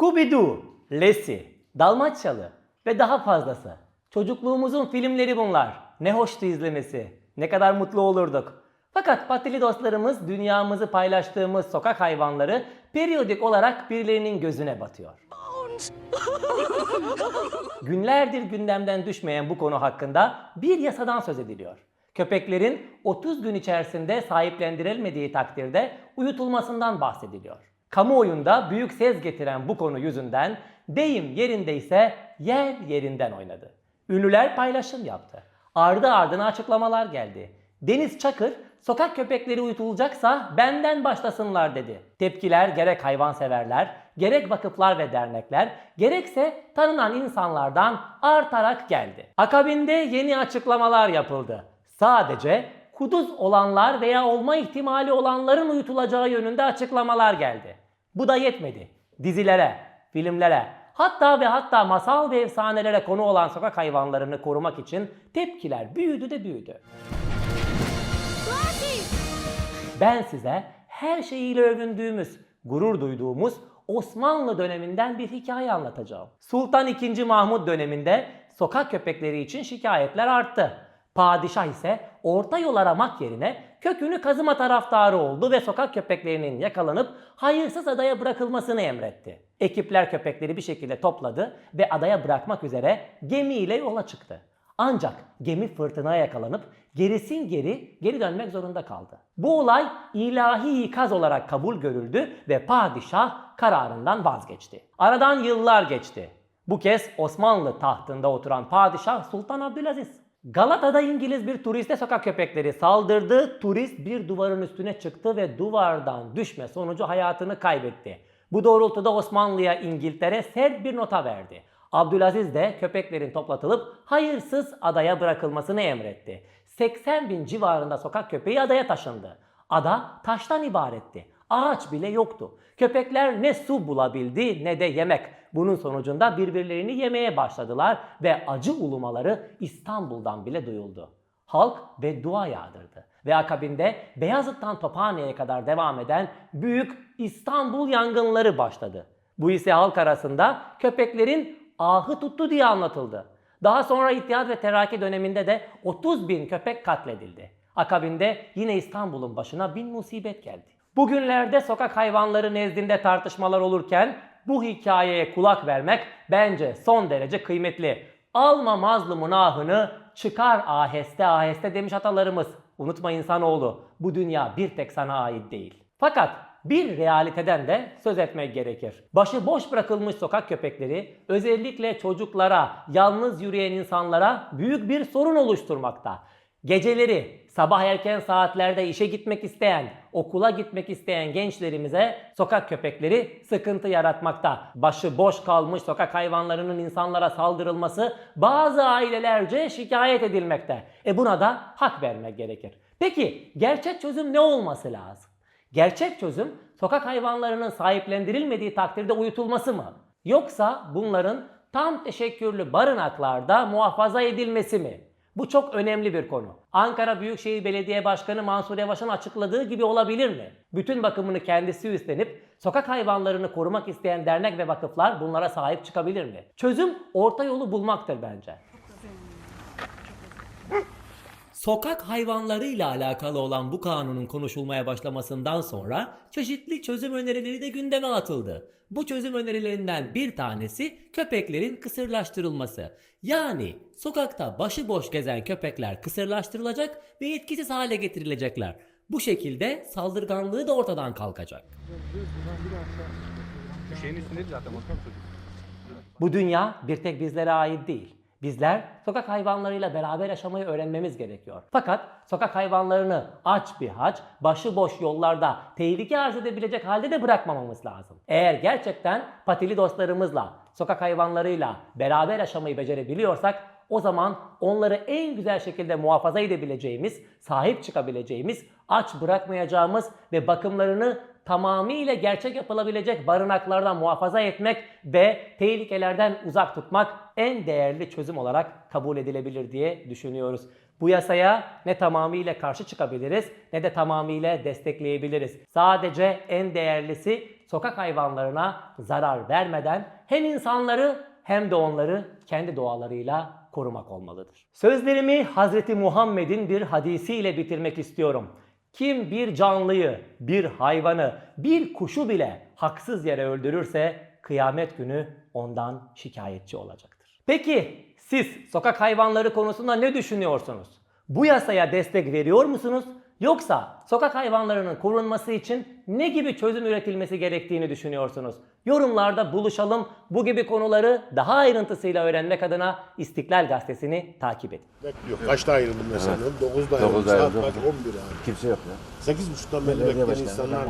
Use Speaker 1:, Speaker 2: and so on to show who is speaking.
Speaker 1: Scooby-Doo, Lassie, Dalmaçyalı ve daha fazlası. Çocukluğumuzun filmleri bunlar. Ne hoştu izlemesi. Ne kadar mutlu olurduk. Fakat patili dostlarımız dünyamızı paylaştığımız sokak hayvanları periyodik olarak birilerinin gözüne batıyor. Günlerdir gündemden düşmeyen bu konu hakkında bir yasadan söz ediliyor. Köpeklerin 30 gün içerisinde sahiplendirilmediği takdirde uyutulmasından bahsediliyor. Kamuoyunda büyük ses getiren bu konu yüzünden deyim yerindeyse yer yerinden oynadı. Ünlüler paylaşım yaptı. Ardı ardına açıklamalar geldi. Deniz Çakır sokak köpekleri uyutulacaksa benden başlasınlar dedi. Tepkiler gerek hayvanseverler, gerek vakıflar ve dernekler, gerekse tanınan insanlardan artarak geldi. Akabinde yeni açıklamalar yapıldı. Sadece kuduz olanlar veya olma ihtimali olanların uyutulacağı yönünde açıklamalar geldi. Bu da yetmedi. Dizilere, filmlere, hatta ve hatta masal ve efsanelere konu olan sokak hayvanlarını korumak için tepkiler büyüdü de büyüdü. Ben size her şeyiyle övündüğümüz, gurur duyduğumuz Osmanlı döneminden bir hikaye anlatacağım. Sultan II. Mahmud döneminde sokak köpekleri için şikayetler arttı. Padişah ise orta yol aramak yerine kökünü kazıma taraftarı oldu ve sokak köpeklerinin yakalanıp hayırsız adaya bırakılmasını emretti. Ekipler köpekleri bir şekilde topladı ve adaya bırakmak üzere gemiyle yola çıktı. Ancak gemi fırtınaya yakalanıp gerisin geri geri dönmek zorunda kaldı. Bu olay ilahi ikaz olarak kabul görüldü ve padişah kararından vazgeçti. Aradan yıllar geçti. Bu kez Osmanlı tahtında oturan padişah Sultan Abdülaziz. Galata'da İngiliz bir turiste sokak köpekleri saldırdı. Turist bir duvarın üstüne çıktı ve duvardan düşme sonucu hayatını kaybetti. Bu doğrultuda Osmanlı'ya İngiltere sert bir nota verdi. Abdülaziz de köpeklerin toplatılıp hayırsız adaya bırakılmasını emretti. 80 bin civarında sokak köpeği adaya taşındı. Ada taştan ibaretti. Ağaç bile yoktu. Köpekler ne su bulabildi ne de yemek. Bunun sonucunda birbirlerini yemeye başladılar ve acı ulumaları İstanbul'dan bile duyuldu. Halk beddua yağdırdı ve akabinde Beyazıt'tan Tophane'ye kadar devam eden büyük İstanbul yangınları başladı. Bu ise halk arasında köpeklerin ahı tuttu diye anlatıldı. Daha sonra İttihat ve Terakki döneminde de 30 bin köpek katledildi. Akabinde yine İstanbul'un başına bin musibet geldi. Bugünlerde sokak hayvanları nezdinde tartışmalar olurken bu hikayeye kulak vermek bence son derece kıymetli. Alma mazlumun ahını çıkar aheste aheste demiş atalarımız. Unutma insanoğlu bu dünya bir tek sana ait değil. Fakat bir realiteden de söz etmek gerekir. Başı boş bırakılmış sokak köpekleri özellikle çocuklara, yalnız yürüyen insanlara büyük bir sorun oluşturmakta. Geceleri sabah erken saatlerde işe gitmek isteyen, okula gitmek isteyen gençlerimize sokak köpekleri sıkıntı yaratmakta. Başı boş kalmış sokak hayvanlarının insanlara saldırılması bazı ailelerce şikayet edilmekte. E buna da hak vermek gerekir. Peki gerçek çözüm ne olması lazım? Gerçek çözüm sokak hayvanlarının sahiplendirilmediği takdirde uyutulması mı? Yoksa bunların tam teşekkürlü barınaklarda muhafaza edilmesi mi? Bu çok önemli bir konu. Ankara Büyükşehir Belediye Başkanı Mansur Yavaş'ın açıkladığı gibi olabilir mi? Bütün bakımını kendisi üstlenip sokak hayvanlarını korumak isteyen dernek ve vakıflar bunlara sahip çıkabilir mi? Çözüm orta yolu bulmaktır bence. Sokak hayvanlarıyla alakalı olan bu kanunun konuşulmaya başlamasından sonra çeşitli çözüm önerileri de gündeme atıldı. Bu çözüm önerilerinden bir tanesi köpeklerin kısırlaştırılması. Yani sokakta başıboş gezen köpekler kısırlaştırılacak ve etkisiz hale getirilecekler. Bu şekilde saldırganlığı da ortadan kalkacak. Bu dünya bir tek bizlere ait değil. Bizler sokak hayvanlarıyla beraber yaşamayı öğrenmemiz gerekiyor. Fakat sokak hayvanlarını aç bir haç, başıboş yollarda tehlike arz edebilecek halde de bırakmamamız lazım. Eğer gerçekten patili dostlarımızla, sokak hayvanlarıyla beraber yaşamayı becerebiliyorsak o zaman onları en güzel şekilde muhafaza edebileceğimiz, sahip çıkabileceğimiz, aç bırakmayacağımız ve bakımlarını tamamıyla gerçek yapılabilecek barınaklardan muhafaza etmek ve tehlikelerden uzak tutmak en değerli çözüm olarak kabul edilebilir diye düşünüyoruz. Bu yasaya ne tamamıyla karşı çıkabiliriz ne de tamamıyla destekleyebiliriz. Sadece en değerlisi sokak hayvanlarına zarar vermeden hem insanları hem de onları kendi doğalarıyla korumak olmalıdır. Sözlerimi Hazreti Muhammed'in bir hadisiyle bitirmek istiyorum. Kim bir canlıyı, bir hayvanı, bir kuşu bile haksız yere öldürürse kıyamet günü ondan şikayetçi olacaktır. Peki siz sokak hayvanları konusunda ne düşünüyorsunuz? Bu yasaya destek veriyor musunuz? Yoksa sokak hayvanlarının korunması için ne gibi çözüm üretilmesi gerektiğini düşünüyorsunuz? Yorumlarda buluşalım. Bu gibi konuları daha ayrıntısıyla öğrenmek adına İstiklal Gazetesi'ni takip edin.
Speaker 2: Bekliyor. Kaçta ayrıldın mesela? 9'da ayrıldım.
Speaker 3: Dokuzda
Speaker 2: Saat
Speaker 3: ayrıldım.
Speaker 2: kaç? 11 abi.
Speaker 3: Kimse yok ya.
Speaker 2: 8.30'dan beri bekleyen insanlar.